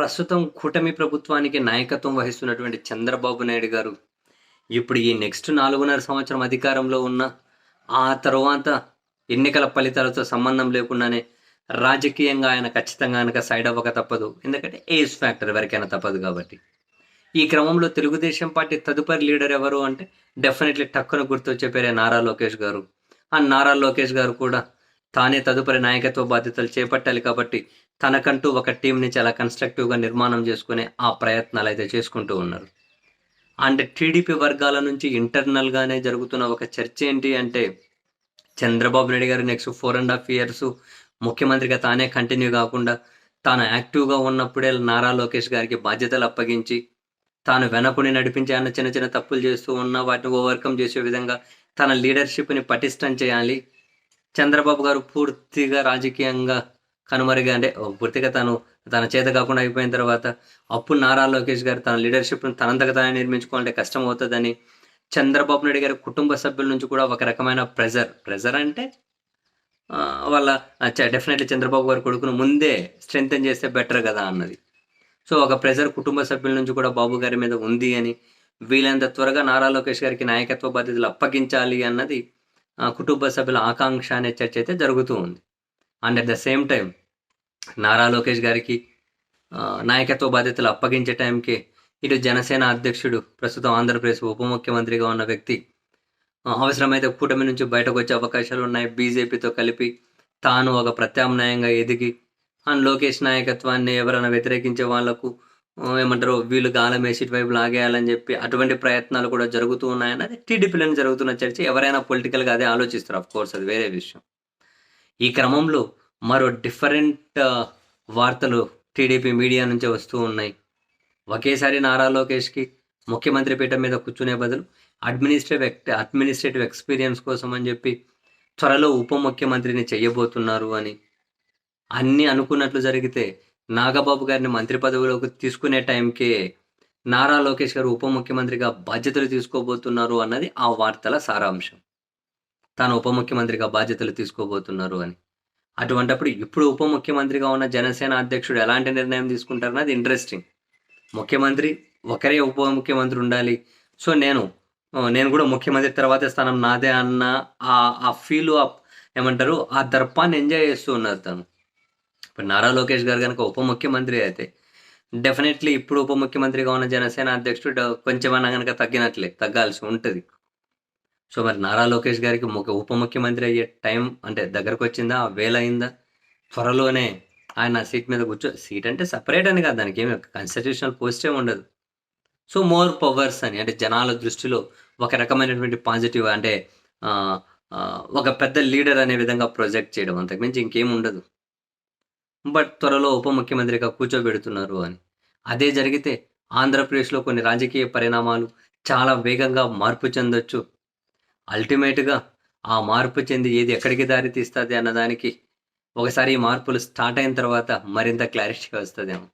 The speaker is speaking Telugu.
ప్రస్తుతం కూటమి ప్రభుత్వానికి నాయకత్వం వహిస్తున్నటువంటి చంద్రబాబు నాయుడు గారు ఇప్పుడు ఈ నెక్స్ట్ నాలుగున్నర సంవత్సరం అధికారంలో ఉన్న ఆ తర్వాత ఎన్నికల ఫలితాలతో సంబంధం లేకుండానే రాజకీయంగా ఆయన ఖచ్చితంగా కనుక సైడ్ అవ్వక తప్పదు. ఎందుకంటే ఏజ్ ఫ్యాక్టర్ ఎవరికైనా తప్పదు కాబట్టి. ఈ క్రమంలో తెలుగుదేశం పార్టీ తదుపరి లీడర్ ఎవరు అంటే డెఫినెట్లీ టక్కున గుర్తొచ్చే పేరే నారా లోకేష్ గారు. ఆ నారా లోకేష్ గారు కూడా తానే తదుపరి నాయకత్వ బాధ్యతలు చేపట్టాలి కాబట్టి తనకంటూ ఒక టీంని చాలా కన్స్ట్రక్టివ్గా నిర్మాణం చేసుకునే ఆ ప్రయత్నాలు అయితే చేసుకుంటూ ఉన్నారు. అండ్ టీడీపీ వర్గాల నుంచి ఇంటర్నల్గానే జరుగుతున్న ఒక చర్చ ఏంటి అంటే చంద్రబాబు నాయుడు గారు next four and half years ముఖ్యమంత్రిగా తానే కంటిన్యూ కాకుండా తాను యాక్టివ్గా ఉన్నప్పుడే నారా లోకేష్ గారికి బాధ్యతలు అప్పగించి తాను వెనకుని నడిపించే అన్న చిన్న చిన్న తప్పులు చేస్తూ ఉన్న వాటిని ఓవర్కమ్ చేసే విధంగా తన లీడర్షిప్ని పటిష్టం చేయాలి. చంద్రబాబు గారు పూర్తిగా రాజకీయంగా కనుమరుగా అంటే పూర్తిగా తను తన చేత కాకుండా అయిపోయిన తర్వాత అప్పుడు నారా లోకేష్ గారు తన లీడర్షిప్ను తనంతగా తానే నిర్మించుకోవాలంటే కష్టం అవుతుందని చంద్రబాబు నాయుడు గారి కుటుంబ సభ్యుల నుంచి కూడా ఒక రకమైన ప్రెజర్ ప్రెజర్ అంటే వాళ్ళ డెఫినెట్లీ చంద్రబాబు గారి కొడుకును ముందే స్ట్రెంగ్తన్ చేస్తే బెటర్ కదా అన్నది. సో ఒక ప్రెజర్ కుటుంబ సభ్యుల నుంచి కూడా బాబు గారి మీద ఉంది అని వీలైనంత త్వరగా నారా లోకేష్ గారికి నాయకత్వ బాధ్యతలు అప్పగించాలి అన్నది కుటుంబ సభ్యుల ఆకాంక్ష అనే చర్చ అయితే జరుగుతూ ఉంది. And at the same time Nara Lokesh గారికి నాయకత్వ బాధ్యతలు అప్పగించే టైంకి ఇటు జనసేన అధ్యక్షుడు ప్రస్తుతం ఆంధ్రప్రదేశ్ ఉప ముఖ్యమంత్రిగా ఉన్న వ్యక్తి అవసరమైతే కూటమి నుంచి బయటకు వచ్చే అవకాశాలు ఉన్నాయి. బీజేపీతో కలిపి తాను ఒక ప్రత్యామ్నాయంగా ఎదిగి అండ్ లోకేష్ నాయకత్వాన్ని ఎవరైనా వ్యతిరేకించే వాళ్ళకు ఏమంటారు వీళ్ళు గాలం వేసి ఇటువైపు లాగేయాలని చెప్పి అటువంటి ప్రయత్నాలు కూడా జరుగుతూ ఉన్నాయన్నది టీడీపీలను జరుగుతున్న చర్చ. ఎవరైనా పొలిటికల్గా అదే ఆలోచిస్తారు? అఫ్ కోర్స్ అది వేరే విషయం. ఈ క్రమంలో మరో డిఫరెంట్ uh, వార్తలు టీడీపీ మీడియా నుంచే వస్తూ ఉన్నాయి. ఒకేసారి నారా లోకేష్కి ముఖ్యమంత్రి పీఠం మీద కూర్చునే బదులు అడ్మినిస్ట్రేటివ్ అడ్మినిస్ట్రేటివ్ ఎక్స్పీరియన్స్ కోసం అని చెప్పి త్వరలో ఉప ముఖ్యమంత్రిని చేయబోతున్నారు అని. అన్నీ అనుకున్నట్లు జరిగితే నాగబాబు గారిని మంత్రి పదవిలోకి తీసుకునే టైంకే నారా లోకేష్ గారు ఉప ముఖ్యమంత్రిగా బాధ్యతలు తీసుకోబోతున్నారు అన్నది ఆ వార్తల సారాంశం. తాను ఉప ముఖ్యమంత్రిగా బాధ్యతలు తీసుకోబోతున్నారు అని. అటువంటప్పుడు ఇప్పుడు ఉప ముఖ్యమంత్రిగా ఉన్న జనసేన అధ్యక్షుడు ఎలాంటి నిర్ణయం తీసుకుంటారన్నది ఇంట్రెస్టింగ్ ముఖ్యమంత్రి ఒకరే ఉప ముఖ్యమంత్రి ఉండాలి. సో నేను నేను కూడా ముఖ్యమంత్రి తర్వాతే స్థానం నాదే అన్న ఆ ఆ ఫీల్ ఏమంటారు ఆ దర్పాన్ని ఎంజాయ్ చేస్తూ ఉన్నారు తను. ఇప్పుడు నారా లోకేష్ గారు కనుక ఉప ముఖ్యమంత్రి అయితే డెఫినెట్లీ ఇప్పుడు ఉప ముఖ్యమంత్రిగా ఉన్న జనసేన అధ్యక్షుడు కొంచెమన్నా కనుక తగ్గినట్లే తగ్గాల్సి ఉంటుంది. సో మరి నారా లోకేష్ గారికి ఉప ముఖ్యమంత్రి అయ్యే టైం అంటే దగ్గరకు వచ్చిందా? వేల అయిందా త్వరలోనే ఆయన సీట్ మీద కూర్చో సీట్ అంటే సపరేట్ అని కాదు దానికి ఏమి కాన్స్టిట్యూషనల్ పోస్టే ఉండదు. సో మోర్ పవర్స్ అని అంటే జనాల దృష్టిలో ఒక రకమైనటువంటి పాజిటివ్ అంటే ఒక పెద్ద లీడర్ అనే విధంగా ప్రొజెక్ట్ చేయడం అంతకుమించి ఇంకేం ఉండదు. బట్ త్వరలో ఉప ముఖ్యమంత్రిగా కూర్చోబెడుతున్నారు అని. అదే జరిగితే ఆంధ్రప్రదేశ్లో కొన్ని రాజకీయ పరిణామాలు చాలా వేగంగా మార్పు చెందొచ్చు. అల్టిమేట్గా ఆ మార్పు చెంది ఏది ఎక్కడికి దారి తీస్తుంది అన్నదానికి ఒకసారి ఈ మార్పులు స్టార్ట్ అయిన తర్వాత మరింత క్లారిటీ వస్తుందేమో.